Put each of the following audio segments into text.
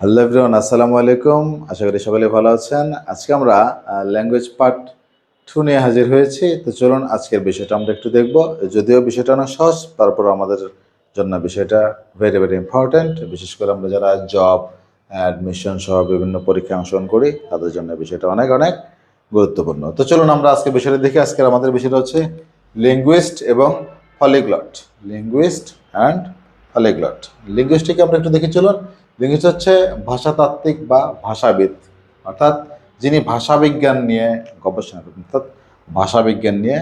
Hello everyone আসসালামু আলাইকুম আশা করি সকলে ভালো আছেন। আজকে আমরা ল্যাঙ্গুয়েজ পার্ট টু নিয়ে হাজির হয়েছি। তো চলুন আজকের বিষয়টা আমরা একটু দেখব। যদিও বিষয়টা অনেক সহজ তারপর আমাদের জন্য বিষয়টা ভেরি ভেরি ইম্পর্ট্যান্ট বিশেষ করে আমরা যারা জব অ্যাডমিশন সহ বিভিন্ন পরীক্ষায় অংশগ্রহণ করি, তাদের জন্য বিষয়টা অনেক অনেক গুরুত্বপূর্ণ। তো চলুন আমরা আজকে বিষয়টা দেখি। আজকের আমাদের বিষয়টা হচ্ছে লিঙ্গুইস্ট এবং polyglot linguist and polyglot linguistic আমরা একটু দেখি, চলুন। লিঙ্গুইস্ট হচ্ছে ভাষাতাত্ত্বিক বা ভাষাবিদ। অর্থাৎ যিনি ভাষাবিজ্ঞান নিয়ে গবেষণা করেন, অর্থাৎ ভাষাবিজ্ঞান নিয়ে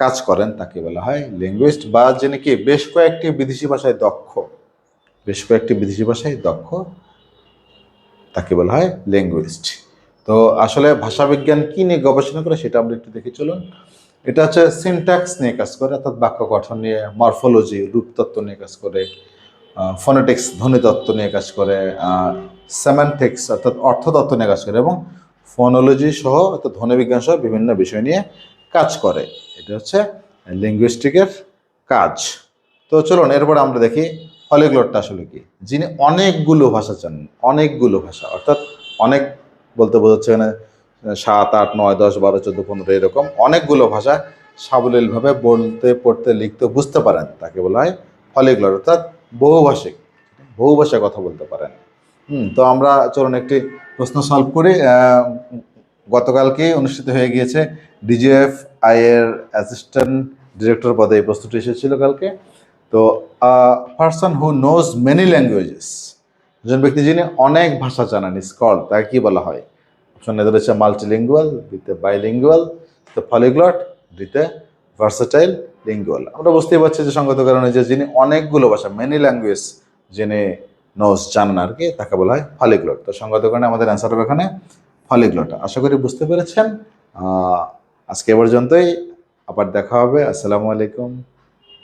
কাজ করেন, তাকে বলা হয় লিঙ্গুইস্ট বা যিনি কি বেশ কয়েকটি বিদেশি ভাষায় দক্ষ, বেশ কয়েকটি বিদেশি ভাষায় দক্ষ, তাকে বলা হয় লিঙ্গুইস্ট তো আসলে ভাষাবিজ্ঞান কি নিয়ে গবেষণা করে সেটা আমরা একটু দেখে চলুন। এটা হচ্ছে সিনট্যাক্স নিয়ে কাজ করে, অর্থাৎ বাক্য গঠন নিয়ে মরফোলজি রূপতত্ত্ব নিয়ে কাজ করে ফোনেটিক্স ধ্বনিতত্ত্ব নিয়ে কাজ করে সেমান্টিক্স অর্থাৎ অর্থতত্ত্ব নিয়ে কাজ করে, এবং ফোনোলজি সহ অর্থাৎ ধ্বনিবিজ্ঞান সহ বিভিন্ন বিষয় নিয়ে কাজ করে। এটা হচ্ছে লিঙ্গুইস্টিকের কাজ। তো চলুন, এরপর আমরা দেখি পলিগ্লটটা আসলে কি। যিনি অনেকগুলো ভাষা জানেন অনেকগুলো ভাষা, অর্থাৎ অনেক বলতে বোঝাচ্ছে এখানে, সাত, আট, নয়, দশ, বারো, চোদ্দ, পনেরো, এরকম অনেকগুলো ভাষা সাবলীলভাবে বলতে, পড়তে, লিখতে, বুঝতে পারেন, তাকে বলা হয় পলিগ্লট অর্থাৎ বহুভাষিক বহুভাষায় কথা বলতে পারেন। তো আমরা চলুন একটি প্রশ্ন সলভ করি। আহ, গতকালকে অনুষ্ঠিত হয়ে গিয়েছে ডিজিএফ আই এর অ্যাসিস্ট্যান্ট ডিরেক্টর পদে এই প্রশ্নটি এসেছিল কালকে। তো person who knows many languages একজন ব্যক্তি যিনি অনেক ভাষা জানেন স্কল তাকে কি বলা হয়? অপশন এদের হচ্ছে মাল্টিলিঙ্গুয়াল দিতে বাইলিঙ্গুয়াল দিতে পলিগ্লট দিতে ভার্সাটাইল লিঙ্গুয়াল আমরা বুঝতেই পারছি যে সঙ্গত কারণে যে যিনি অনেকগুলো ভাষা মেনি ল্যাঙ্গুয়েজ যিনি নোজ জানেন আর কি তাকে বলা হয় ফলিগ্লট তো সঙ্গত কারণে আমাদের অ্যান্সার হবে এখানে ফলিগ্লট আশা করি বুঝতে পেরেছেন। আজকে এ পর্যন্তই। আবার দেখা হবে। আসসালামু আলাইকুম।